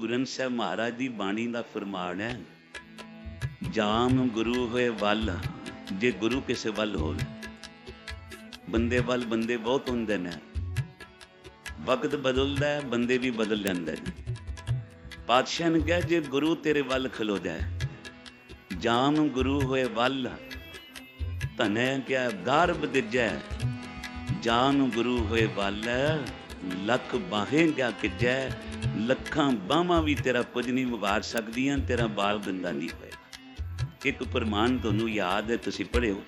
ਗੁਰੂ ਗ੍ਰੰਥ ਸਾਹਿਬ ਮਹਾਰਾਜ ਦੀ ਬਾਣੀ ਦਾ ਫਰਮਾਨ ਹੈ, ਜਾਮ ਗੁਰੂ ਹੋਏ ਵੱਲ, ਜੇ ਗੁਰੂ ਕਿਸੇ ਵੱਲ ਹੋਵੇ। ਬੰਦੇ ਵੱਲ ਬੰਦੇ ਬਹੁਤ ਹੁੰਦੇ ਨੇ। ਵਕਤ ਬਦਲਦਾ ਹੈ, ਬੰਦੇ ਵੀ ਬਦਲ ਜਾਂਦੇ ਨੇ। ਪਾਤਸ਼ਾਹ ਨੇ ਕਿਹਾ, ਜੇ ਗੁਰੂ ਤੇਰੇ ਵੱਲ ਖਲੋ ਜਾਏ, ਜਾਮ ਗੁਰੂ ਹੋਏ ਵੱਲ ਧਨੇ ਕਿਆ ਗਰਭ ਦਿੱਜੈ ਜਾਨ ਗੁਰੂ ਹੋਏ ਵੱਲ ਲੱਖ ਬਾਹੇ ਕਿਆ ਕਿਜੈ ਲੱਖਾਂ ਬਾਹਾਂ ਵੀ ਤੇਰਾ ਕੁਝ ਨਹੀਂ ਵਿਵਾਰ ਸਕਦੀਆਂ, ਤੇਰਾ ਬਾਲ ਗੰਦਾ ਨਹੀਂ ਹੋਏਗਾ। ਇੱਕ ਪ੍ਰਮਾਣ ਤੁਹਾਨੂੰ ਯਾਦ ਹੈ, ਤੁਸੀਂ ਪੜ੍ਹਿਓ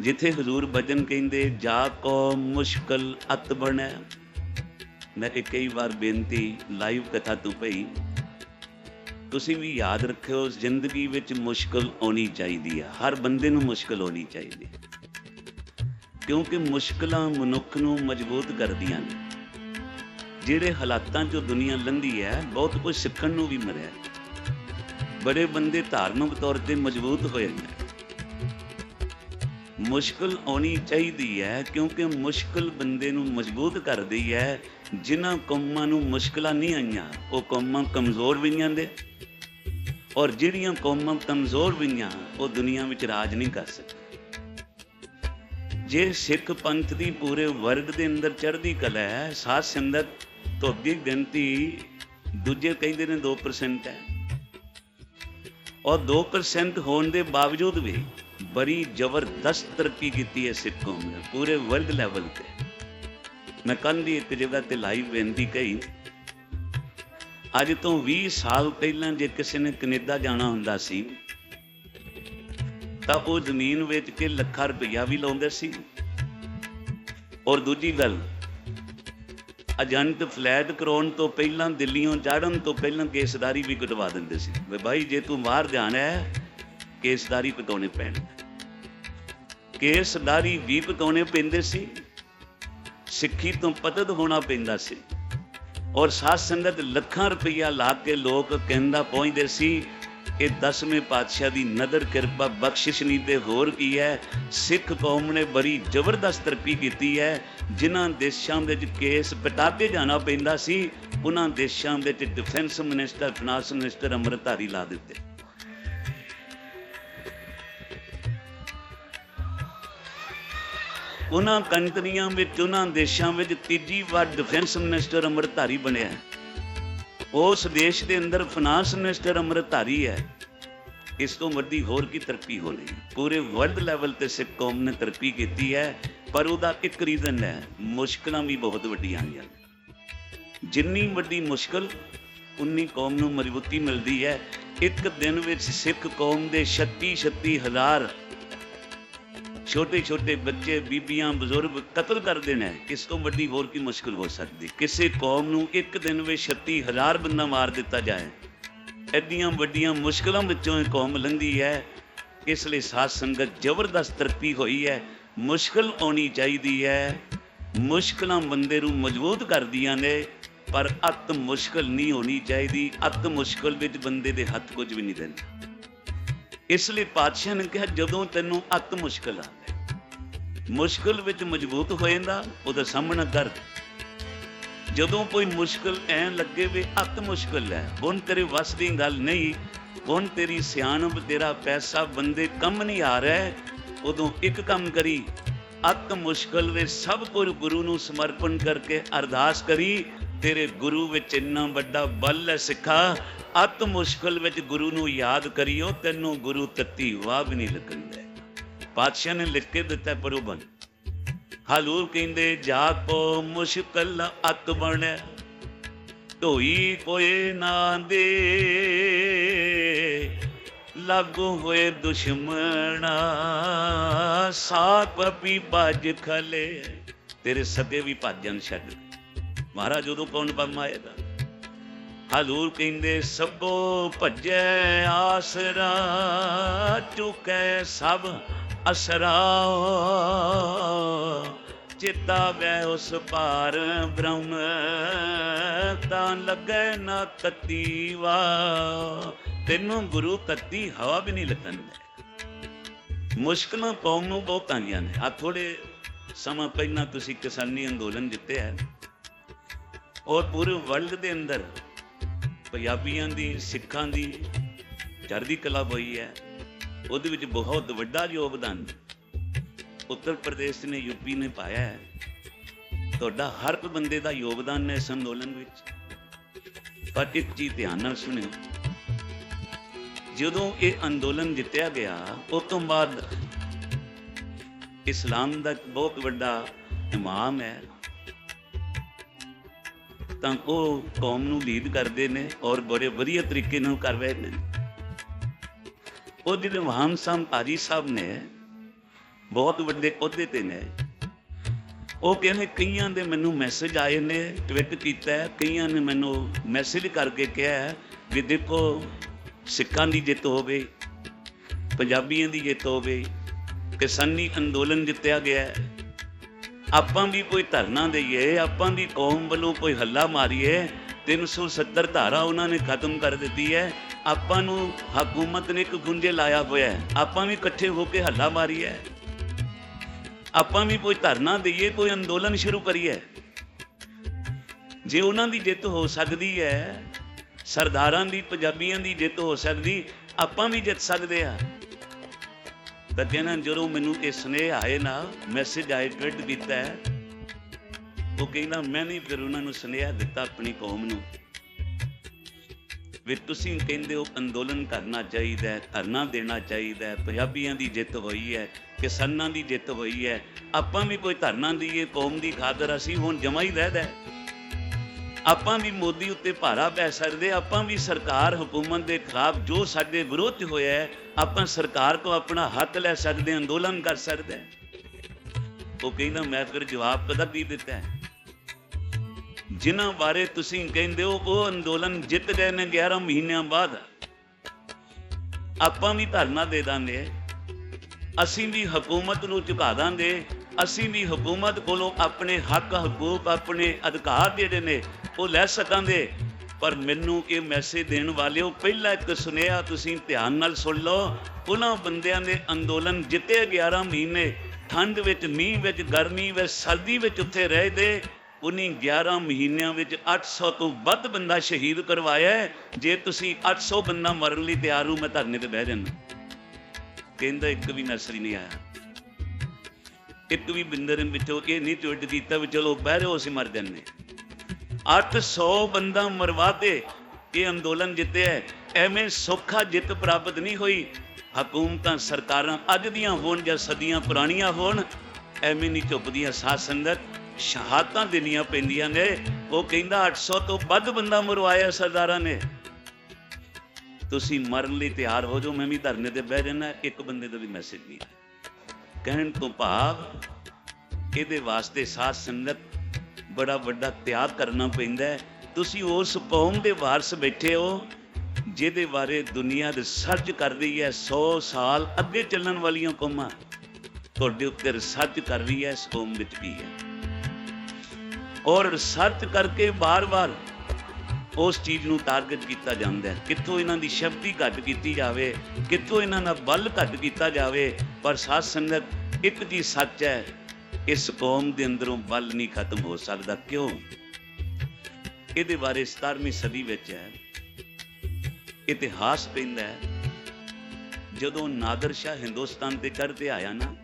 ਜਿੱਥੇ ਹਜ਼ੂਰ ਬਚਨ ਕਹਿੰਦੇ, ਜਾ ਕੋ ਮੁਸ਼ਕਲ ਅਤ ਬਣੈ। ਮੈਂ ਇਹ ਕਈ ਵਾਰ ਬੇਨਤੀ ਲਾਈਵ ਕਥਾ ਤੋਂ ਪਈ ਤੁਸੀਂ ਵੀ ਯਾਦ ਰੱਖਿਓ, ਜ਼ਿੰਦਗੀ ਵਿੱਚ ਮੁਸ਼ਕਲ ਆਉਣੀ ਚਾਹੀਦੀ ਹੈ ਹਰ ਬੰਦੇ ਨੂੰ ਮੁਸ਼ਕਲ ਆਉਣੀ ਚਾਹੀਦੀ ਹੈ ਕਿਉਂਕਿ ਮੁਸ਼ਕਲਾਂ ਮਨੁੱਖ ਨੂੰ ਮਜ਼ਬੂਤ ਕਰਦੀਆਂ ਨੇ। ਜਿਹੜੇ ਹਾਲਾਤਾਂ 'ਚੋਂ ਦੁਨੀਆ ਲੰਘੀ ਹੈ, ਬਹੁਤ ਕੁਝ ਸਿੱਖਣ ਨੂੰ ਵੀ ਮਿਲਿਆ ਬੜੇ ਬੰਦੇ ਧਾਰਮਿਕ ਤੌਰ ਤੇ ਮਜ਼ਬੂਤ ਹੋਏ ਨੇ। ਮੁਸ਼ਕਲ ਆਉਣੀ ਚਾਹੀਦੀ ਹੈ ਕਿਉਂਕਿ ਮੁਸ਼ਕਲ ਬੰਦੇ ਨੂੰ ਮਜ਼ਬੂਤ ਕਰਦੀ ਹੈ। ਜਿਨ੍ਹਾਂ ਕੌਮਾਂ ਨੂੰ ਮੁਸ਼ਕਲਾਂ ਨਹੀਂ ਆਈਆਂ, ਉਹ ਕੌਮਾਂ ਕਮਜ਼ੋਰ ਵੀ ਜਾਂਦੇ ਔਰ ਜਿਹੜੀਆਂ ਕੌਮਾਂ ਕਮਜ਼ੋਰ ਵੀਆਂ ਉਹ ਦੁਨੀਆ ਵਿੱਚ ਰਾਜ ਨਹੀਂ ਕਰ ਸਕਦੀਆਂ। ਜੇ ਸਿੱਖ ਪੰਥ ਦੀ ਪੂਰੇ ਵਰਲਡ ਦੇ ਅੰਦਰ ਚੜ੍ਹਦੀ ਕਲਾ ਹੈ, ਸਾਧ ਸੰਗਤ ਤੋਂ ਗਿਣਤੀ ਦੂਜੇ ਕਹਿੰਦੇ ਨੇ 2% ਹੈ। ਔਰ 2% ਹੋਣ ਦੇ ਬਾਵਜੂਦ ਵੀ ਬੜੀ ਜ਼ਬਰਦਸਤ ਤਰੱਕੀ ਕੀਤੀ ਹੈ ਸਿੱਖ ਕੌਮ ਨੇ, ਪੂਰੇ ਵਰਲਡ ਲੈਵਲ ਤੇ। ਮੈਂ ਕੱਲ੍ਹ ਦੀ ਇੱਕ ਜਗ੍ਹਾ ਤੇ ਲਾਈਵ ਬੇਨਤੀ ਕਹੀ, ਅੱਜ ਤੋਂ 20 ਸਾਲ ਪਹਿਲਾਂ ਜੇ ਕਿਸੇ ਨੇ ਕੈਨੇਡਾ ਜਾਣਾ ਹੁੰਦਾ ਸੀ ਤਾਂ ਉਹ ਜ਼ਮੀਨ ਵੇਚ ਕੇ ਲੱਖਾਂ ਰੁਪਈਆ ਵੀ ਲਾਉਂਦੇ ਸੀ। ਔਰ ਦੂਜੀ ਗੱਲ, ਅਜੰਤ ਫਲੈਟ ਕਰਾਉਣ ਤੋਂ ਪਹਿਲਾਂ ਦਿੱਲੀੋਂ ਚੜ੍ਹਨ ਤੋਂ ਪਹਿਲਾਂ ਕੇਸਦਾਰੀ ਵੀ ਕਟਵਾ ਦਿੰਦੇ ਸੀ। ਵੀ ਭਾਈ ਜੇ ਤੂੰ ਬਾਹਰ ਜਾਣਾ ਹੈ, ਕੇਸਦਾਰੀ ਪਕਾਉਣੇ ਪੈਣ ਕੇਸਦਾਰੀ ਵੀ ਪਕਾਉਣੇ ਪੈਂਦੇ ਸੀ, ਸਿੱਖੀ ਤੋਂ ਪਤਦ ਹੋਣਾ ਪੈਂਦਾ ਸੀ। ਔਰ ਸਾਧ ਸੰਗਤ ਲੱਖਾਂ ਰੁਪਈਆ ਲਾ ਕੇ ਲੋਕ ਕਹਿੰਦਾ ਪਹੁੰਚਦੇ ਸੀ ਇਹ ਦਸਵੇਂ ਪਾਤਸ਼ਾਹ ਦੀ ਨਦਰ ਕਿਰਪਾ ਬਖਸ਼ਿਸ਼ ਨਹੀਂ ਤੇ ਹੋਰ ਕੀ ਹੈ? ਸਿੱਖ ਕੌਮ ਨੇ ਬੜੀ ਜ਼ਬਰਦਸਤ ਤਰੱਕੀ ਕੀਤੀ ਹੈ। ਜਿਨ੍ਹਾਂ ਦੇਸ਼ਾਂ ਵਿੱਚ ਕੇਸ ਪਟਾਕੇ ਜਾਣਾ ਪੈਂਦਾ ਸੀ, ਉਹਨਾਂ ਦੇਸ਼ਾਂ ਵਿੱਚ ਡਿਫੈਂਸ ਮਿਨਿਸਟਰ ਫਾਈਨਾਂਸ ਮਿਨਿਸਟਰ ਅੰਮ੍ਰਿਤਧਾਰੀ ਲਾ ਦਿੱਤੇ। ਉਹਨਾਂ ਕੰਟਰੀਆਂ ਵਿੱਚ, ਉਹਨਾਂ ਦੇਸ਼ਾਂ ਵਿੱਚ ਤੀਜੀ ਵਾਰ ਡਿਫੈਂਸ ਮਿਨਿਸਟਰ ਅੰਮ੍ਰਿਤਧਾਰੀ ਬਣਿਆ ਹੈ। ਉਸ ਦੇਸ਼ ਦੇ ਅੰਦਰ ਫਾਈਨਾਂਸ ਮਿਨਿਸਟਰ ਅੰਮ੍ਰਿਤਧਾਰੀ ਹੈ। ਇਸ ਤੋਂ ਵੱਡੀ ਹੋਰ ਕੀ ਤਰੱਕੀ ਹੋਣੀ? ਪੂਰੇ ਵਰਲਡ ਲੈਵਲ ਤੇ ਸਿੱਖ ਕੌਮ ਨੇ ਤਰੱਕੀ ਕੀਤੀ ਹੈ, ਪਰ ਉਹਦਾ ਇੱਕ ਰੀਜ਼ਨ ਹੈ, ਮੁਸ਼ਕਲਾਂ ਵੀ ਬਹੁਤ ਵੱਡੀਆਂ ਆਈਆਂ। ਜਿੰਨੀ ਵੱਡੀ ਮੁਸ਼ਕਲ, ਉਨੀ ਕੌਮ ਨੂੰ ਮਜ਼ਬੂਤੀ ਮਿਲਦੀ ਹੈ। ਇੱਕ ਦਿਨ ਵਿੱਚ ਸਿੱਖ ਕੌਮ ਦੇ 36 36 ਹਜ਼ਾਰ ਛੋਟੇ ਛੋਟੇ ਬੱਚੇ, ਬੀਬੀਆਂ, ਬਜ਼ੁਰਗ ਕਤਲ ਕਰਦੇ ਨੇ ਇਸ ਤੋਂ ਵੱਡੀ ਹੋਰ ਕੀ ਮੁਸ਼ਕਲ ਹੋ ਸਕਦੀ? ਕਿਸੇ ਕੌਮ ਨੂੰ ਇੱਕ ਦਿਨ ਵਿੱਚ 36000 ਬੰਦਾ ਮਾਰ ਦਿੱਤਾ ਜਾਏ। ਐਡੀਆਂ ਵੱਡੀਆਂ ਮੁਸ਼ਕਲਾਂ ਵਿੱਚੋਂ ਇਹ ਕੌਮ ਲੰਘੀ ਹੈ। ਇਸ ਲਈ ਸਾਧ ਸੰਗਤ ਜ਼ਬਰਦਸਤ ਤਰੱਕੀ ਹੋਈ ਹੈ। ਮੁਸ਼ਕਲ ਆਉਣੀ ਚਾਹੀਦੀ ਹੈ। ਮੁਸ਼ਕਲਾਂ ਬੰਦੇ ਨੂੰ ਮਜ਼ਬੂਤ ਕਰਦੀਆਂ ਨੇ, ਪਰ ਅਤ ਮੁਸ਼ਕਲ ਨਹੀਂ ਹੋਣੀ ਚਾਹੀਦੀ। ਅਤ ਮੁਸ਼ਕਲ ਵਿੱਚ ਬੰਦੇ ਦੇ ਹੱਥ ਕੁਝ ਵੀ ਨਹੀਂ ਦਿੰਦਾ ਇਸ ਲਈ ਪਾਤਸ਼ਾਹ ਨੇ ਕਿਹਾ, ਜਦੋਂ ਤੈਨੂੰ ਅਤ ਮੁਸ਼ਕਲ ਆ ਮੁਸ਼ਕਲ ਵਿੱਚ ਮਜ਼ਬੂਤ ਹੋ ਜਾਂਦਾ, ਉਹਦਾ ਸਾਹਮਣਾ ਕਰ ਜਦੋਂ ਕੋਈ ਮੁਸ਼ਕਲ ਐ ਲੱਗੇ ਵੀ ਅਤ ਮੁਸ਼ਕਲ ਹੈ, ਹੁਣ ਤੇਰੇ ਵੱਸ ਦੀ ਗੱਲ ਨਹੀਂ, ਹੁਣ ਤੇਰੀ ਸਿਆਣਪ, ਤੇਰਾ ਪੈਸਾ, ਬੰਦੇ ਕੰਮ ਨਹੀਂ ਆ ਰਿਹਾ, ਉਦੋਂ ਇੱਕ ਕੰਮ ਕਰੀ, ਅਤ ਮੁਸ਼ਕਲ ਵਿੱਚ ਸਭ ਕੁਝ ਗੁਰੂ ਨੂੰ ਸਮਰਪਣ ਕਰਕੇ ਅਰਦਾਸ ਕਰੀ, ਤੇਰੇ ਗੁਰੂ ਵਿੱਚ ਇੰਨਾ ਵੱਡਾ ਬਲ ਹੈ ਸਿੱਖਾ, ਅਤ ਮੁਸ਼ਕਲ ਵਿੱਚ ਗੁਰੂ ਨੂੰ ਯਾਦ ਕਰਿਓ, ਤੈਨੂੰ ਗੁਰੂ ਤੱਤੀ ਵਾਹ ਵੀ ਨਹੀਂ ਲੱਗਦਾ ਪਾਤਸ਼ਾਹ ਨੇ ਲਿਖ ਕੇ ਦਿੱਤਾ ਪ੍ਰੋਬਨ ਹਲੂਰ ਕਹਿੰਦੇ ਜਾ ਕੋ ਮੁਸ਼ਕਲ ਅਤ ਬਣਿਆ ਢੋਈ ਕੋਏ ਨਾ ਦੇ, ਲਾਗੂ ਹੋਏ ਦੁਸ਼ਮਣਾ ਸਾਪ ਵੀ ਭੱਜ ਖਲੇ, ਤੇਰੇ ਸਕੇ ਵੀ ਭੱਜਣ ਛੱਡ। ਮਹਾਰਾਜ ਉਦੋਂ ਕੌਣ ਬੰਮ ਆਏਗਾ ਹਜ਼ੂਰ ਕਹਿੰਦੇ, ਸਭੋ ਭੱਜੈ ਆਸਰਾ, ਚੁਕੈ ਸਭ ਅਸਰਾ ਚਿੱਤਾ ਵੈ ਉਸ ਪਾਰ ਬ੍ਰਹਮ, ਤਾਂ ਲੱਗੈ ਨਾ ਤਤੀ ਤੈਨੂੰ ਗੁਰੂ ਤਤੀ ਹਵਾ ਵੀ ਨਹੀਂ ਲੱਗਣ ਦੇ ਮੁਸ਼ਕਲਾਂ ਕੌਮ ਨੂੰ ਬਹੁਤ ਆਈਆਂ ਨੇ। ਆ ਥੋੜੇ ਸਮਾਂ ਪਹਿਲਾਂ ਤੁਸੀਂ ਕਿਸਾਨੀ ਅੰਦੋਲਨ ਜਿੱਤੇ ਹੈ। ਔਰ ਪੂਰੇ ਵਰਲਡ ਦੇ ਅੰਦਰ ਪੰਜਾਬੀਆਂ ਦੀ, ਸਿੱਖਾਂ ਦੀ, ਚੜ੍ਹਦੀ ਕਲਾ ਹੋਈ ਹੈ। ਉਹਦੇ ਵਿੱਚ ਬਹੁਤ ਵੱਡਾ ਯੋਗਦਾਨ ਉੱਤਰ ਪ੍ਰਦੇਸ਼ ਨੇ ਯੂਪੀ ਨੇ ਪਾਇਆ ਹੈ। ਤੁਹਾਡਾ ਹਰ ਇੱਕ ਬੰਦੇ ਦਾ ਯੋਗਦਾਨ ਹੈ ਇਸ ਅੰਦੋਲਨ ਵਿੱਚ। ਪਰ ਇੱਕ ਚੀਜ਼ ਧਿਆਨ ਨਾਲ ਸੁਣਿਓ, ਜਦੋਂ ਇਹ ਅੰਦੋਲਨ ਜਿੱਤਿਆ ਗਿਆ, ਉਸ ਤੋਂ ਬਾਅਦ ਇਸਲਾਮ ਦਾ ਬਹੁਤ ਵੱਡਾ ਇਮਾਮ ਹੈ। ਤਾਂ ਉਹ ਕੌਮ ਨੂੰ ਲੀਡ ਕਰਦੇ ਨੇ ਔਰ ਬੜੇ ਵਧੀਆ ਤਰੀਕੇ ਨਾਲ ਕਰ ਰਹੇ ਨੇ। ਉਹ ਜਿਹੜੇ ਮਹਾਨ ਸਾਹਿਬ ਭਾਜੀ ਸਾਹਿਬ ਨੇ ਬਹੁਤ ਵੱਡੇ ਅਹੁਦੇ ਤੇ ਨੇ। ਉਹ ਕਹਿੰਦੇ ਕਈਆਂ ਦੇ ਮੈਨੂੰ ਮੈਸੇਜ ਆਏ ਨੇ ਟਵਿੱਟ ਕੀਤਾ ਕਈਆਂ ਨੇ ਮੈਨੂੰ ਮੈਸੇਜ ਕਰਕੇ ਕਿਹਾ ਵੀ ਦੇਖੋ ਸਿੱਖਾਂ ਦੀ ਜਿੱਤ ਹੋਵੇ, ਪੰਜਾਬੀਆਂ ਦੀ ਜਿੱਤ ਹੋਵੇ, ਕਿਸਾਨੀ ਅੰਦੋਲਨ ਜਿੱਤਿਆ ਗਿਆ ਆਪਾਂ ਵੀ ਕੋਈ ਧਰਨਾ ਦੇਈਏ, ਆਪਾਂ ਦੀ ਕੌਮ ਵੱਲੋਂ ਕੋਈ ਹੱਲਾ ਮਾਰੀਏ 370 ਧਾਰਾ ਉਹਨਾਂ ਨੇ ਖਤਮ ਕਰ ਦਿੱਤੀ ਹੈ। ਆਪਾਂ ਨੂੰ ਹਕੂਮਤ ਨੇ ਇੱਕ ਗੁੰਝੇ ਲਾਇਆ ਹੋਇਆ ਹੈ। ਆਪਾਂ ਵੀ ਇਕੱਠੇ ਹੋ ਕੇ ਹੱਲਾ ਮਾਰੀਏ। ਆਪਾਂ ਵੀ ਕੋਈ ਧਰਨਾ ਦਈਏ, ਕੋਈ ਅੰਦੋਲਨ ਸ਼ੁਰੂ ਕਰੀਏ। ਜੇ ਉਹਨਾਂ ਦੀ ਜਿੱਤ ਹੋ ਸਕਦੀ ਹੈ, ਸਰਦਾਰਾਂ ਦੀ, ਪੰਜਾਬੀਆਂ ਦੀ ਜਿੱਤ ਹੋ ਸਕਦੀ, ਆਪਾਂ ਵੀ ਜਿੱਤ ਸਕਦੇ ਆ ਤਾਂ ਕਹਿੰਦਾ, ਜਦੋਂ ਮੈਨੂੰ ਇਹ ਸੁਨੇਹ ਆਏ ਨਾ ਮੈਸੇਜ ਆਏ ਟਵਿੱਟ ਕੀਤਾ ਉਹ ਕਹਿੰਦਾ, ਮੈਂ ਨਹੀਂ ਫਿਰ ਉਹਨਾਂ ਨੂੰ ਸੁਨੇਹਾ ਦਿੱਤਾ ਆਪਣੀ ਕੌਮ ਨੂੰ। ਵੀ ਤੁਸੀਂ ਕਹਿੰਦੇ ਹੋ ਅੰਦੋਲਨ ਕਰਨਾ ਚਾਹੀਦਾ ਹੈ, ਧਰਨਾ ਦੇਣਾ ਚਾਹੀਦਾ ਹੈ, ਪੰਜਾਬੀਆਂ ਦੀ ਜਿੱਤ ਹੋਈ ਹੈ ਕਿਸਾਨਾਂ ਦੀ ਜਿੱਤ ਹੋਈ ਹੈ। ਆਪਾਂ ਵੀ ਕੋਈ ਧਰਨਾ ਦਈਏ, ਕੌਮ ਦੀ ਖਾਤਰ ਅਸੀਂ ਹੁਣ ਜਮਾ ਹੀ ਰਹਿਦਾ ਆਪਾਂ ਵੀ ਮੋਦੀ ਉੱਤੇ ਭਾਰਾ ਪੈ ਸਕਦੇ, ਆਪਾਂ ਵੀ ਸਰਕਾਰ, ਹਕੂਮਤ ਦੇ ਖਿਲਾਫ ਜੋ ਸਾਡੇ ਵਿਰੋਧ 'ਚ ਹੋਇਆ ਹੈ, ਆਪਾਂ ਸਰਕਾਰ ਤੋਂ ਆਪਣਾ ਹੱਕ ਲੈ ਸਕਦੇ, ਅੰਦੋਲਨ ਕਰ ਸਕਦੇ। ਉਹ ਕਹਿੰਦਾ, ਮੈਂ ਫਿਰ ਜਵਾਬ ਕਦਾ ਵੀ ਦਿੱਤਾ ਹੈ? ਜਿਨ੍ਹਾਂ ਬਾਰੇ ਤੁਸੀਂ ਕਹਿੰਦੇ ਹੋ, ਉਹ ਅੰਦੋਲਨ ਜਿੱਤ ਗਏ ਨੇ 11 ਮਹੀਨਿਆਂ ਬਾਅਦ। ਆਪਾਂ ਵੀ ਧਰਨਾ ਦੇ ਦਾਂਗੇ। ਅਸੀਂ ਵੀ ਹਕੂਮਤ ਨੂੰ ਝੁਕਾ ਦਾਂਗੇ। ਅਸੀਂ ਵੀ ਹਕੂਮਤ ਕੋਲੋਂ ਆਪਣੇ ਹੱਕ, ਹਕੂਕ, ਆਪਣੇ ਅਧਿਕਾਰ ਜਿਹੜੇ ਨੇ, ਉਹ ਲੈ ਸਕਾਂਗੇ। ਪਰ ਮੈਨੂੰ ਇਹ ਮੈਸੇਜ ਦੇਣ ਵਾਲਿਓ, ਪਹਿਲਾਂ ਇੱਕ ਸੁਨੇਹਾ ਤੁਸੀਂ ਧਿਆਨ ਨਾਲ ਸੁਣ ਲਓ। ਉਹਨਾਂ ਬੰਦਿਆਂ ਦੇ ਅੰਦੋਲਨ ਜਿੱਤੇ 11 ਮਹੀਨੇ, ਠੰਡ ਵਿੱਚ, ਮੀਂਹ ਵਿੱਚ, ਗਰਮੀ ਵਿੱਚ, ਸਰਦੀ ਵਿੱਚ ਉੱਥੇ ਰਹੇ ਦੇ ਉਹਨੇ 11 ਮਹੀਨਿਆਂ ਵਿੱਚ 800 ਤੋਂ ਵੱਧ ਬੰਦਾ ਸ਼ਹੀਦ ਕਰਵਾਇਆ ਜੇ ਤੁਸੀਂ 800 ਬੰਦਾ ਮਰਨ ਲਈ ਤਿਆਰ ਹੋ, ਮੈਂ ਧਰਨੇ ਤੇ ਬਹਿ ਜਾਣਾ ਕਹਿੰਦਾ, ਇੱਕ ਵੀ ਮੈਸੇਜ ਨਹੀਂ ਆਇਆ। ਇੱਕ ਵੀ ਬਿੰਦਰ ਵਿੱਚੋਂ ਇਹ ਨਹੀਂ ਟਵਿੱਟ ਕੀਤਾ ਵੀ ਚਲੋ ਬਹਿ ਰਹੋ ਅਸੀਂ ਮਰ ਜੰਨੇ 800 ਬੰਦਾ ਮਰਵਾਤੇ ਇਹ ਅੰਦੋਲਨ ਜਿੱਤਿਆ ਐਵੇਂ ਸੌਖਾ ਜਿੱਤ ਪ੍ਰਾਪਤ ਨਹੀਂ ਹੋਈ। ਹਕੂਮਤਾਂ ਸਰਕਾਰਾਂ ਅੱਜ ਦੀਆਂ ਹੋਣ ਜਾਂ ਸਦੀਆਂ ਪੁਰਾਣੀਆਂ ਹੋਣ, ਐਵੇਂ ਨਹੀਂ ਚੁੱਪਦੀਆਂ ਸਾਧ ਸੰਗਤ। ਸ਼ਹਾਦਤਾਂ ਦੇਣੀਆਂ ਪੈਂਦੀਆਂ ਨੇ। ਉਹ ਕਹਿੰਦਾ 800 ਤੋਂ ਵੱਧ ਬੰਦਾ ਮਰਵਾਇਆ ਸਰਦਾਰਾਂ ਨੇ। ਤੁਸੀਂ ਮਰਨ ਲਈ ਤਿਆਰ ਹੋ ਜਾਓ, ਮੈਂ ਵੀ ਧਰਨੇ ਤੇ ਬਹਿ ਜਾਣਾ ਇੱਕ ਬੰਦੇ ਦਾ ਵੀ ਮੈਸੇਜ ਨਹੀਂ ਆਇਆ। ਕਹਿਣ ਤੋਂ ਭਾਵ, ਇਹਦੇ ਵਾਸਤੇ ਸਾਧ ਸੰਗਤ ਬੜਾ ਵੱਡਾ ਤਿਆਗ ਕਰਨਾ ਪੈਂਦਾ ਹੈ। ਤੁਸੀਂ ਉਸ ਕੌਮ ਦੇ ਵਾਰਸ ਬੈਠੇ ਹੋ, ਜਿਹਦੇ ਬਾਰੇ ਦੁਨੀਆ ਰਿਸਰਚ ਕਰ ਰਹੀ ਹੈ 100 ਸਾਲ ਅੱਗੇ ਚੱਲਣ ਵਾਲੀਆਂ ਕੌਮਾਂ। ਤੁਹਾਡੇ ਉੱਤੇ ਰਿਸਰਚ ਕਰ ਰਹੀ ਹੈ, ਇਸ ਕੌਮ ਵਿੱਚ ਵੀ ਹੈ। ਔਰ ਰਿਸਰਚ ਕਰਕੇ ਬਾਰ-ਬਾਰ ਉਸ ਚੀਜ਼ ਨੂੰ ਟਾਰਗੇਟ ਕੀਤਾ ਜਾਂਦਾ ਹੈ। ਕਿੱਥੋਂ ਇਹਨਾਂ ਦੀ ਸ਼ਕਤੀ ਘੱਟ ਕੀਤੀ ਜਾਵੇ, ਕਿੱਥੋਂ ਇਹਨਾਂ ਦਾ ਬਲ ਘੱਟ ਕੀਤਾ ਜਾਵੇ, ਪਰ ਸਾਧ ਸੰਗਤ, ਇੱਕ ਜੀ ਸੱਚ ਹੈ, ਇਸ ਕੌਮ ਦੇ ਅੰਦਰੋਂ ਬਲ ਨਹੀਂ ਖਤਮ ਹੋ ਸਕਦਾ। ਕਿਉਂ? ਇਹਦੇ ਬਾਰੇ 17ਵੀਂ ਸਦੀ ਵਿੱਚ ਹੈ। ਇਤਿਹਾਸ ਪੈਂਦਾ ਹੈ। ਜਦੋਂ ਨਾਦਰ ਸ਼ਾਹ ਹਿੰਦੁਸਤਾਨ ਤੇ ਚੜ੍ਹਦੇ ਆਇਆ ਨਾ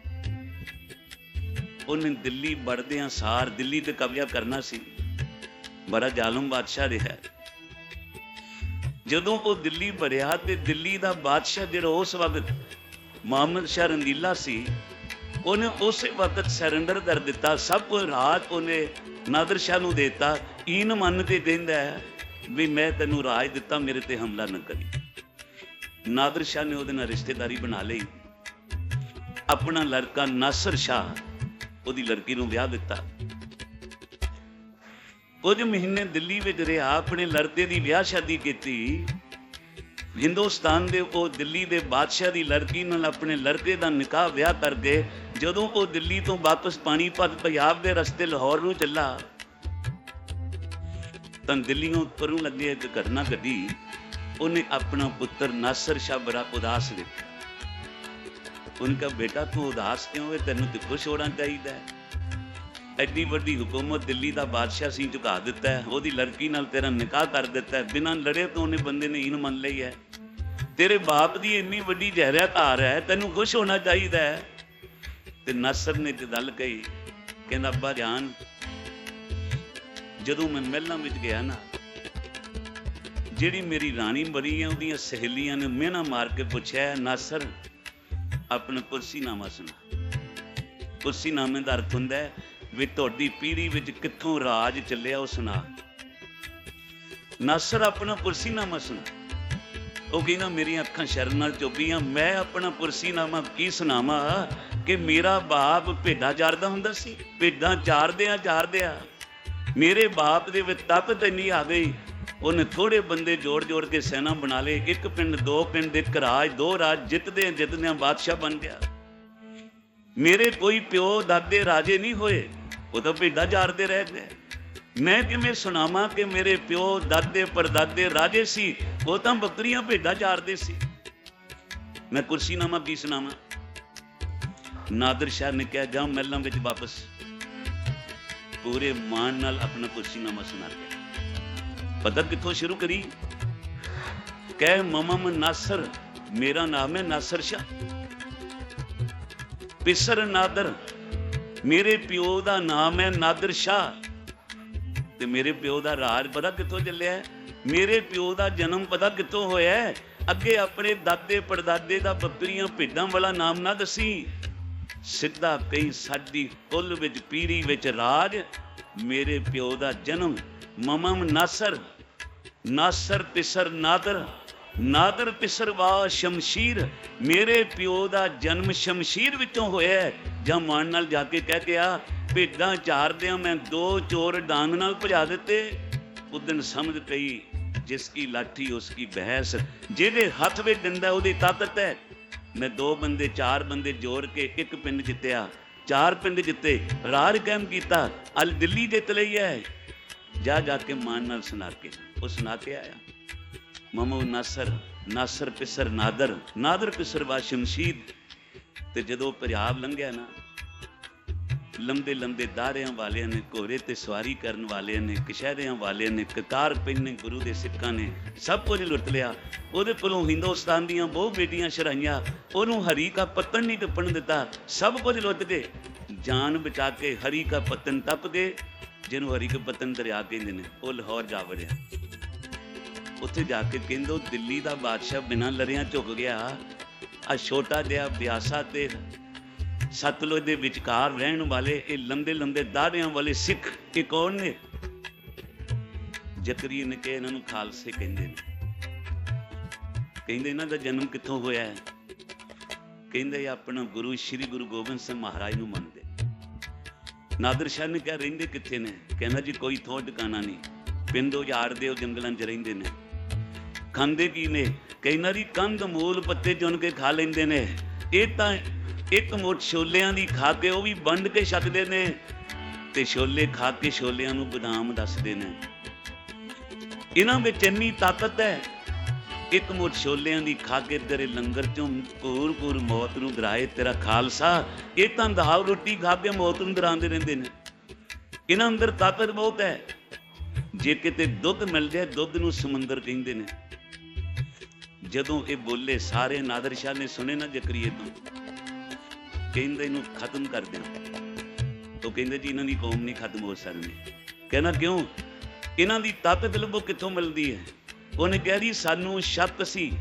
ਉਹਨੇ ਦਿੱਲੀ ਵੜਦਿਆਂ ਸਾਰ ਦਿੱਲੀ ਤੇ ਕਬਜ਼ਾ ਕਰਨਾ ਸੀ। ਬੜਾ ਜ਼ਾਲਮ ਬਾਦਸ਼ਾਹ ਰਿਹਾ ਜਦੋਂ ਉਹ ਦਿੱਲੀ ਵੜਿਆ ਤੇ ਦਿੱਲੀ ਦਾ ਬਾਦਸ਼ਾਹ ਜਿਹੜਾ ਉਸ ਵਕਤ ਮੁਹੰਮਦ ਸ਼ਾਹ ਰੰਗੀਲਾ ਸੀ, ਉਹਨੇ ਉਸੇ ਵਕਤ ਸਰੈਂਡਰ ਕਰ ਦਿੱਤਾ। ਸਭ ਕੁਝ ਰਾਜ ਉਹਨੇ ਨਾਦਰ ਸ਼ਾਹ ਨੂੰ ਦਿੱਤਾ। ਈਨ ਮੰਨ ਕੇ ਕਹਿੰਦਾ ਹੈ ਵੀ ਮੈਂ ਤੈਨੂੰ ਰਾਜ ਦਿੱਤਾ, ਮੇਰੇ ਤੇ ਹਮਲਾ ਨਾ ਕਰੀ। ਨਾਦਰ ਸ਼ਾਹ ਨੇ ਉਹਦੇ ਨਾਲ ਰਿਸ਼ਤੇਦਾਰੀ ਬਣਾ ਲਈ। ਆਪਣਾ ਲੜਕਾ ਨਾਸਰ ਸ਼ਾਹ ਉਹਦੀ ਲੜਕੀ ਨੂੰ ਵਿਆਹ ਦਿੱਤਾ। ਕੁਝ ਮਹੀਨੇ ਦਿੱਲੀ ਵਿੱਚ ਰਿਹਾ, ਆਪਣੇ ਲੜਕੇ ਦੀ ਵਿਆਹ ਸ਼ਾਦੀ ਕੀਤੀ। ਹਿੰਦੁਸਤਾਨ ਦੇ ਉਹ ਦਿੱਲੀ ਦੇ ਬਾਦਸ਼ਾਹ ਦੀ ਲੜਕੀ ਨਾਲ ਆਪਣੇ ਲੜਕੇ ਦਾ ਨਿਕਾਹ ਵਿਆਹ ਕਰਦੇ ਜਦੋਂ ਉਹ ਦਿੱਲੀ ਤੋਂ ਵਾਪਸ ਪਾਣੀਪਤ ਪੰਜਾਬ ਦੇ ਰਸਤੇ ਲਾਹੌਰ ਨੂੰ ਚੱਲਾ, ਤਾਂ ਦਿੱਲੀੋਂ ਉੱਪਰੋਂ ਲੱਗੇ ਇੱਕ ਘਟਨਾ ਘਟੀ। ਉਹਨੇ ਆਪਣਾ ਪੁੱਤਰ ਨਾਸਰ ਸ਼ਾਹ ਬੜਾ ਉਦਾਸ ਦਿੱਤਾ उनका बेटा तू उदास क्यों है तेन तो खुश होना चाहिए ਐਡੀ ਵੱਡੀ ਹਕੂਮਤ ਦਿੱਲੀ ਦਾ ਬਾਦਸ਼ਾਹ ਸੀ ਝੁਕਾ ਦਿੱਤਾ ਹੈ ਉਹਦੀ ਲੜਕੀ ਨਾਲ ਤੇਰਾ ਨਿਕਾਹ ਕਰ ਦਿੱਤਾ ਹੈ ਬਿਨਾਂ ਲੜੇ ਤੋਂ ਉਹਨੇ ਬੰਦੇ ਨੇ ਇਹਨੂੰ ਮੰਨ ਲਈ ਹੈ ਤੇਰੇ ਬਾਪ ਦੀ ਇੰਨੀ ਵੱਡੀ ਜਹਿਰੀਅਤ ਆ ਹੈ ਤੈਨੂੰ ਖੁਸ਼ ਹੋਣਾ ਚਾਹੀਦਾ ਹੈ ਤੇ ਨਸਰ ਨੇ ਤੇ ਗੱਲ ਕਹੀ ਕਹਿੰਦਾ ਅੱਬਾ ਜਾਨ ਜਦੋਂ ਮੈਂ ਮਹਿਲਾਂ ਵਿੱਚ ਗਿਆ ਨਾ ਜਿਹੜੀ ਮੇਰੀ ਰਾਣੀ ਮਰੀ ਹੈ ਉਹਦੀਆਂ ਸਹੇਲੀਆਂ ਨੇ ਮਿਹਣਾ ਮਾਰ ਕੇ ਪੁੱਛਿਆ ਨਾਸਰ ਆਪਣਾ ਕੁਰਸੀਨਾਮਾ ਸੁਣਾ। ਕੁਰਸੀਨਾਮੇ ਦਾ ਅਰਥ ਹੁੰਦਾ ਹੈ ਵੀ ਤੁਹਾਡੀ ਪੀੜ੍ਹੀ ਵਿੱਚ ਕਿੱਥੋਂ ਰਾਜ ਚੱਲਿਆ ਉਹ ਸੁਣਾ। ਨਾਸਰ ਆਪਣਾ ਕੁਰਸੀਨਾਮਾ ਸੁਣਾ। ਉਹ ਕਹਿੰਦਾ, ਮੇਰੀਆਂ ਅੱਖਾਂ ਸ਼ਰਮ ਨਾਲ ਚੁੱਭੀਆਂ। ਮੈਂ ਆਪਣਾ ਕੁਰਸੀਨਾਮਾ ਕੀ ਸੁਣਾਵਾਂ? ਕਿ ਮੇਰਾ ਬਾਪ ਭੇਡਾਂ ਚਾਰਦਾ ਹੁੰਦਾ ਸੀ। ਭੇਡਾਂ ਚਾਰਦਿਆਂ ਚਾਰਦਿਆਂ ਮੇਰੇ ਬਾਪ ਦੇ ਵਿੱਚ ਤਪਤ ਇੰਨੀ ਆ ਗਈ। ਉਹਨੇ ਥੋੜੇ ਬੰਦੇ ਜੋੜ ਜੋੜ ਕੇ ਸੈਨਾ ਬਣਾ ਲਏ ਇੱਕ ਪਿੰਡ, ਦੋ ਪਿੰਡ, ਇੱਕ ਰਾਜ, ਦੋ ਰਾਜ ਜਿੱਤਦੇ ਜਿੱਤਦਿਆਂ ਬਾਦਸ਼ਾਹ ਬਣ ਗਿਆ। ਮੇਰੇ ਕੋਈ ਪਿਓ ਦਾਦੇ ਰਾਜੇ ਨਹੀਂ ਹੋਏ, ਉਹ ਤਾਂ ਭੇਡਾਂ ਜਾਰਦੇ ਰਹਿ ਗਏ। ਮੈਂ ਕਿਵੇਂ ਸੁਣਾਵਾਂ ਕਿ ਮੇਰੇ ਪਿਓ ਦਾਦੇ ਪਰਦਾਦੇ ਰਾਜੇ ਸੀ, ਉਹ ਤਾਂ ਬੱਕਰੀਆਂ ਭੇਡਾਂ ਚਾਰਦੇ ਸੀ। ਮੈਂ ਕੁਰਸੀਨਾਮਾ ਕੀ ਸੁਣਾਵਾਂ? ਨਾਦਰ ਸ਼ਾਹ ਨੇ ਕਿਹਾ, ਜਾ ਮਹਿਲਾਂ ਵਿੱਚ ਵਾਪਸ। ਪੂਰੇ ਮਾਣ ਨਾਲ ਆਪਣਾ ਕੁਰਸੀਨਾਮਾ ਸੁਣਾ ਗਿਆ ਪਤਾ ਕਿੱਥੋਂ ਸ਼ੁਰੂ ਕਰੀ? ਕਹਿ ਮਮਮ ਨਾਸਰ, ਮੇਰਾ ਨਾਮ ਹੈ ਨਾਸਰ ਸ਼ਾਹ। ਪਿਸਰ ਨਾਦਰ, ਮੇਰੇ ਪਿਓ ਦਾ ਨਾਮ ਹੈ ਨਾਦਰ ਸ਼ਾਹ। ਤੇ ਮੇਰੇ ਪਿਓ ਦਾ ਰਾਜ ਪਤਾ ਕਿੱਥੋਂ ਚੱਲਿਆ? ਮੇਰੇ ਪਿਓ ਦਾ ਜਨਮ ਪਤਾ ਕਿੱਥੋਂ ਹੋਇਆ? ਅੱਗੇ ਆਪਣੇ ਦਾਦੇ ਪੜਦਾਦੇ ਦਾ ਬੱਕਰੀਆਂ ਭੇਡਾਂ ਵਾਲਾ ਨਾਮ ਨਾ ਦੱਸੀ। ਸਿੱਧਾ ਕਈ ਸਾਡੀ ਕੁੱਲ ਵਿੱਚ ਪੀਰੀ ਵਿੱਚ ਰਾਜ, ਮੇਰੇ ਪਿਓ ਦਾ ਜਨਮ ਮਮਮ ਨਾਸਰ ਨਾਸਰ ਤਿਸਰ ਨਾਦਰ ਨਾਦਰ ਪਿਸਰ ਵਾ ਸ਼ਮਸ਼ੀਰ, ਮੇਰੇ ਪਿਓ ਦਾ ਜਨਮ ਸ਼ਮਸ਼ੀਰ ਵਿੱਚੋਂ ਹੋਇਆ ਜਾਂ ਮਾਨ ਨਾਲ ਜਾ ਕੇ ਕਹਿ ਕੇ ਆ, ਭੇਡਾਂ ਚਾਰਦਿਆਂ ਮੈਂ ਦੋ ਚੋਰ ਡਾਂਗ ਨਾਲ ਭਜਾ ਦਿੱਤੇ। ਉਦਨ ਸਮਝ ਪਈ ਜਿਸ ਕੀ ਲਾਠੀ, ਉਸ ਕੀ ਬਹਿਸ, ਜਿਹਦੇ ਹੱਥ ਵਿੱਚ ਡੰਡਾ ਉਹਦੀ ਤਾਕਤ ਹੈ। ਮੈਂ ਦੋ ਬੰਦੇ, ਚਾਰ ਬੰਦੇ ਜੋੜ ਕੇ ਇੱਕ ਪਿੰਡ ਜਿੱਤਿਆ। ਚਾਰ ਪਿੰਡ ਜਿੱਤੇ, ਰਾਜ ਕਾਇਮ ਕੀਤਾ, ਅਲ ਦਿੱਲੀ ਜਿੱਤ ਲਈ ਹੈ। ਜਾ ਜਾ ਕੇ ਮਾਨ ਨਾਲ ਸੁਣਾ ਕੇ। ਉਹ ਸੁਣਾ ਕੇ ਆਇਆ। ਮਮੂ ਨਾਸਰ ਨਾਸਰ ਪਿਸਰ ਨਾਦਰ ਨਾਦਰ ਪਿਸਰ ਵਾ ਸ਼ਮਸ਼ੀਦ। ਤੇ ਜਦੋਂ ਪੰਜਾਬ ਲੰਘਿਆ ਨਾ, ਲੰਬੇ ਲੰਬੇ ਦਾਰਿਆਂ ਵਾਲਿਆਂ ਨੇ, ਘੋੜੇ ਤੇ ਸਵਾਰੀ ਕਰਨ ਵਾਲਿਆਂ ਨੇ ਕਸ਼ਹਿਰਿਆਂ ਵਾਲਿਆਂ ਨੇ, ਕਕਾਰ ਪਹਿਨੇ ਗੁਰੂ ਦੇ ਸਿੱਖਾਂ ਨੇ, ਸਭ ਕੁਝ ਲੁੱਟ ਲਿਆ। ਉਹਦੇ ਕੋਲੋਂ ਹਿੰਦੁਸਤਾਨ ਦੀਆਂ ਬਹੁ ਬੇਟੀਆਂ ਸ਼ਰਾਈਆਂ, ਉਹਨੂੰ ਹਰੀ ਕਾ ਪੱਤਨ ਨਹੀਂ ਟੱਪਣ ਦਿੱਤਾ। ਸਭ ਕੁਝ ਲੁੱਟ ਕੇ ਜਾਨ ਬਚਾ ਕੇ ਹਰੀ ਕਾ ਪੱਤਨ ਟੱਪ ਗਏ। ਜਿਹਨੂੰ ਹਰੀ ਕਾ ਦਰਿਆ ਕਹਿੰਦੇ ਨੇ, ਉਹ ਲਾਹੌਰ ਜਾ ਵੜਿਆ। ਉੱਥੇ ਜਾ ਕੇ ਕਹਿੰਦੋ ਦਿੱਲੀ ਦਾ ਬਾਦਸ਼ਾਹ ਬਿਨਾਂ ਲੜਿਆਂ ਝੁਕ ਗਿਆ। ਆ ਛੋਟਾ ਜਿਹਾ ਬਿਆਸਾ ਤੇ ਸਤਲੁਜ ਦੇ ਵਿਚਕਾਰ ਰਹਿਣ ਵਾਲੇ, ਇਹ ਲੰਬੇ ਲੰਬੇ ਦਾੜਿਆਂ ਵਾਲੇ ਸਿੱਖ ਇਹ ਕੌਣ ਨੇ? ਜ਼ਕਰੀਆ ਨੇ ਕਿ ਇਹਨਾਂ ਨੂੰ ਖਾਲਸੇ ਕਹਿੰਦੇ ਨੇ। ਕਹਿੰਦੇ ਇਹਨਾਂ ਦਾ ਜਨਮ ਕਿੱਥੋਂ ਹੋਇਆ ਹੈ? ਕਹਿੰਦੇ ਆਪਣਾ ਗੁਰੂ, ਸ੍ਰੀ ਗੁਰੂ ਗੋਬਿੰਦ ਸਿੰਘ ਮਹਾਰਾਜ ਨੂੰ ਮੰਨ ਨਾਦਰ ਸ਼ਾਹ ਨੇ ਕਿਹਾ ਰਹਿੰਦੇ ਕਿੱਥੇ ਨੇ? ਕਹਿੰਦਾ ਜੀ ਕੋਈ ਥੋੜ ਟਿਕਾਣਾ ਨਹੀਂ। ਪਿੰਡ ਉਜਾੜਦੇ ਉਹ ਜੰਗਲਾਂ 'ਚ ਰਹਿੰਦੇ ਨੇ। ਖਾਂਦੇ ਕੀ ਨੇ? ਕਹਿੰਦਾ ਜੀ ਕੰਦ ਮੂਲ ਪੱਤੇ ਚੁਣ ਕੇ ਖਾ ਲੈਂਦੇ ਨੇ। ਇਹ ਤਾਂ ਇੱਕ ਮੁੱਠ ਛੋਲਿਆਂ ਦੀ ਖਾ ਕੇ ਉਹ ਵੀ ਵੰਡ ਕੇ ਛੱਡਦੇ ਨੇ ਤੇ ਛੋਲੇ ਖਾ ਕੇ ਛੋਲਿਆਂ ਨੂੰ ਬਦਾਮ ਦੱਸਦੇ ਨੇ। ਇਹਨਾਂ ਵਿੱਚ ਇੰਨੀ ਤਾਕਤ ਹੈ ਇੱਕ ਮੁੱਠ ਛੋਲਿਆਂ ਦੀ ਖਾ ਕੇ ਤੇਰੇ ਲੰਗਰ ਚੋਂ ਕੂਰ ਕੂਰ ਮੌਤ ਨੂੰ ਗਰਾਏ ਤੇਰਾ ਖਾਲਸਾ। ਇਹ ਤਾਂ ਦਾਲ ਰੋਟੀ ਖਾ ਕੇ ਮੌਤ ਨੂੰ ਡਰਾਉਂਦੇ ਰਹਿੰਦੇ ਨੇ। ਇਹਨਾਂ ਅੰਦਰ ਤਾਕਤ ਬਹੁਤ ਹੈ। ਜੇ ਕਿਤੇ ਦੁੱਧ ਮਿਲ ਜਾਏ, ਦੁੱਧ ਨੂੰ ਸਮੁੰਦਰ ਕਹਿੰਦੇ ਨੇ। ਜਦੋਂ ਇਹ ਬੋਲੇ, ਸਾਰੇ ਨਾਦਰ ਸ਼ਾਹ ਨੇ ਸੁਣੇ ਨਾ ਜ਼ਕਰੀਏ ਤੋਂ। ਕਹਿੰਦੇ ਇਹਨੂੰ ਖਤਮ ਕਰ ਦਿਆਂ ਉਹ ਕਹਿੰਦੇ ਜੀ, ਇਹਨਾਂ ਦੀ ਕੌਮ ਨਹੀਂ ਖਤਮ ਹੋ ਸਕਦੀ। ਕਹਿੰਦਾ ਕਿਉਂ? ਇਹਨਾਂ ਦੀ ਤਾਕਤ ਲੱਭੋ ਕਿੱਥੋਂ ਮਿਲਦੀ ਹੈ? ਉਹਨੇ ਕਿਹਾ ਜੀ, ਸਾਨੂੰ ਸ਼ੱਕ ਸੀ।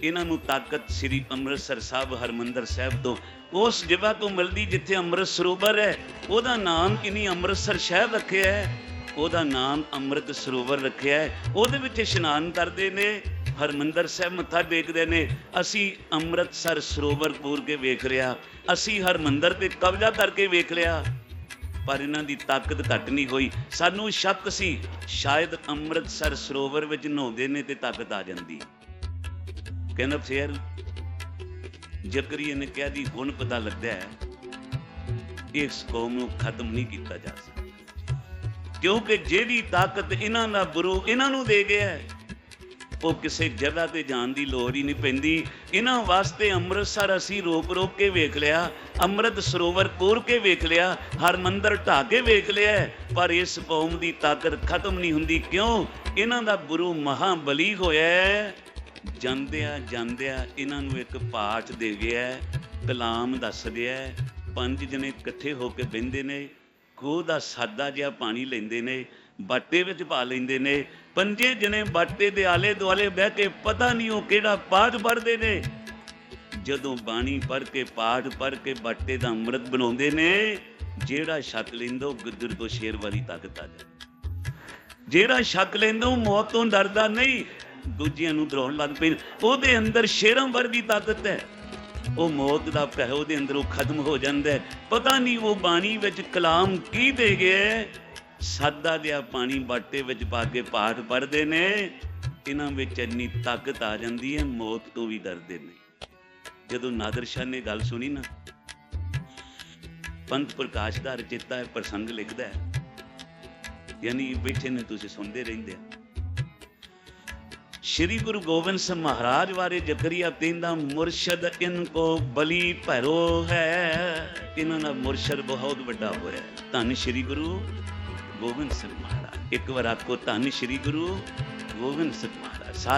ਇਹਨਾਂ ਨੂੰ ਤਾਕਤ ਸ੍ਰੀ ਅੰਮ੍ਰਿਤਸਰ ਸਾਹਿਬ, ਹਰਮੰਦਰ ਸਾਹਿਬ ਤੋਂ। ਉਸ ਜਗ੍ਹਾ ਤੋਂ ਮਿਲਦੀ ਜਿੱਥੇ ਅੰਮ੍ਰਿਤ ਸਰੋਵਰ ਹੈ, ਉਹਦਾ ਨਾਮ ਕਿਨੀ ਅੰਮ੍ਰਿਤਸਰ ਸ਼ਹਿਰ ਰੱਖਿਆ ਹੈ? ਉਹਦਾ ਨਾਮ ਅੰਮ੍ਰਿਤ ਸਰੋਵਰ ਰੱਖਿਆ ਹੈ। ਉਹਦੇ ਵਿੱਚ ਇਸ਼ਨਾਨ ਕਰਦੇ ਨੇ, ਹਰਮੰਦਰ ਸਾਹਿਬ ਮੱਥਾ ਟੇਕਦੇ ਨੇ। ਅਸੀਂ ਅੰਮ੍ਰਿਤਸਰ ਸਰੋਵਰ ਪੂਰ ਕੇ ਵੇਖ ਲਿਆ। ਅਸੀਂ ਹਰਮੰਦਰ ਤੇ ਕਬਜ਼ਾ ਕਰਕੇ ਵੇਖ ਲਿਆ। ਪਰ ਇਹਨਾਂ ਦੀ ਤਾਕਤ ਘਟ ਨਹੀਂ ਹੋਈ। ਸਾਨੂੰ ਸ਼ੱਕ ਸੀ, ਸ਼ਾਇਦ ਅੰਮ੍ਰਿਤਸਰ ਸਰੋਵਰ ਵਿੱਚ ਨਹਾਉਂਦੇ ਨੇ ਤੇ ਤਾਕਤ ਆ ਜਾਂਦੀ। ਕਹਿੰਦਾ ਫੇਰ ਜ਼ਕਰੀਆ ਨੇ ਕਿਹਾ ਜੀ, ਹੁਣ ਪਤਾ ਲੱਗਦਾ ਹੈ, ਇਸ ਕੌਮ ਨੂੰ ਖਤਮ ਨਹੀਂ ਕੀਤਾ ਜਾ ਸਕਦਾ। ਕਿਉਂਕਿ ਜਿਹੜੀ ਤਾਕਤ ਇਹਨਾਂ ਦਾ ਗੁਰੂ ਇਹਨਾਂ ਨੂੰ ਦੇ ਗਿਆ ਹੈ ਉਹ ਕਿਸੇ ਜਗ੍ਹਾ ਤੇ ਜਾਣ ਦੀ ਲੋੜ ਹੀ ਨਹੀਂ ਪੈਂਦੀ। ਇਹਨਾਂ ਵਾਸਤੇ ਅੰਮ੍ਰਿਤਸਰ ਅਸੀਂ ਰੋਕ ਰੋਕ ਕੇ ਵੇਖ ਲਿਆ, ਅੰਮ੍ਰਿਤ ਸਰੋਵਰ ਕੋਰ ਕੇ ਵੇਖ ਲਿਆ ਹਰ ਮੰਦਰ ਢਾਹ ਕੇ ਵੇਖ ਲਿਆ, ਪਰ ਇਸ ਕੌਮ ਦੀ ਤਾਕਤ ਖਤਮ ਨਹੀਂ ਹੁੰਦੀ। ਕਿਉਂ? ਇਹਨਾਂ ਦਾ ਗੁਰੂ ਮਹਾਬਲੀ ਹੋਇਆ ਜਾਂਦਿਆਂ ਜਾਂਦਿਆਂ ਇਹਨਾਂ ਨੂੰ ਇੱਕ ਪਾਠ ਦੇ ਗਿਆ ਕਲਾਮ ਦੱਸ ਗਿਆ ਪੰਜ ਜਣੇ ਇਕੱਠੇ ਹੋ ਕੇ ਬਹਿੰਦੇ ਨੇ, ਖੂਹ ਦਾ ਸਾਦਾ ਜਿਹਾ ਪਾਣੀ ਲੈਂਦੇ ਨੇ, ਬਾਟੇ ਵਿੱਚ ਪਾ ਲੈਂਦੇ ਨੇ ਪੰਜੇ ਜਣੇ ਬਾਟੇ ਦੇ ਆਲੇ ਦੁਆਲੇ ਬਹਿ ਕੇ ਪਤਾ ਨਹੀਂ ਉਹ ਕਿਹੜਾ ਪਾਠ ਪੜ੍ਹਦੇ ਨੇ। ਜਦੋਂ ਬਾਣੀ ਪੜ੍ਹ ਕੇ, ਪਾਠ ਪੜ੍ਹ ਕੇ ਬਾਟੇ ਦਾ ਅੰਮ੍ਰਿਤ ਬਣਾਉਂਦੇ ਨੇ, ਜਿਹੜਾ ਛਕ ਲੈਂਦਾ ਉਹ ਤੋਂ ਸ਼ੇਰ ਵਾਲੀ ਤਾਕਤ ਆ ਜਾਂਦੀ ਜਿਹੜਾ ਛਕ ਲੈਂਦਾ ਮੌਤ ਤੋਂ ਡਰਦਾ ਨਹੀਂ, ਦੂਜਿਆਂ ਨੂੰ ਡਰਾਉਣ ਲੱਗ ਪੈਂਦਾ ਉਹਦੇ ਅੰਦਰ ਸ਼ੇਰਾਂ ਵਰਗੀ ਤਾਕਤ ਹੈ। ਉਹ ਮੌਤ ਦਾ ਭੈ ਉਹਦੇ ਅੰਦਰੋਂ ਖਤਮ ਹੋ ਜਾਂਦਾ ਹੈ। ਪਤਾ ਨਹੀਂ ਉਹ ਬਾਣੀ ਵਿੱਚ ਕਲਾਮ ਕੀ ਦੇ ਗਿਆ ਸਾਦਾ ਜਿਹਾ ਪਾਣੀ ਬਾਟੇ ਵਿੱਚ ਪਾ ਕੇ ਪਾਠ ਪੜ੍ਹਦੇ ਨੇ, ਇਹਨਾਂ ਵਿੱਚ ਇੰਨੀ ਤਾਕਤ ਆ ਜਾਂਦੀ ਹੈ, ਮੌਤ ਤੋਂ ਵੀ ਡਰਦੇ ਨੇ। ਜਦੋਂ ਨਾਦਰ ਸ਼ਾਹ ਨੇ ਗੱਲ ਸੁਣੀ ਨਾ, ਪੰਥ ਪ੍ਰਕਾਸ਼ ਦਾ ਰਚਿਤਾ ਹੈ, ਪ੍ਰਸੰਗ ਲਿਖਦਾ ਹੈ। ਯਾਨੀ ਬੈਠੇ ਨੇ, ਤੁਸੀਂ ਸੁਣਦੇ ਰਹਿੰਦੇ ਆ ਸ਼੍ਰੀ ਗੁਰੂ ਗੋਬਿੰਦ ਸਿੰਘ ਮਹਾਰਾਜ ਬਾਰੇ ਜ਼ਕਰੀਆ ਕਹਿੰਦਾ, ਮੁਰਸ਼ਦ ਇਨ ਕੋ ਬਲੀ ਭੈਰੋ ਹੈ, ਇਹਨਾਂ ਦਾ ਮੁਰਸ਼ਦ ਬਹੁਤ ਵੱਡਾ ਹੋਇਆ ਧੰਨ ਸ਼੍ਰੀ ਗੁਰੂ। ਗੋਬਿੰਦ ਸਿੰਘ ਮਹਾਰਾਜ। ਇੱਕ ਵਾਰ ਆਖੋ ਧੰਨ ਸ਼੍ਰੀ ਗੁਰੂ ਗੋਬਿੰਦ ਸਿੰਘ ਮਹਾਰਾਜ।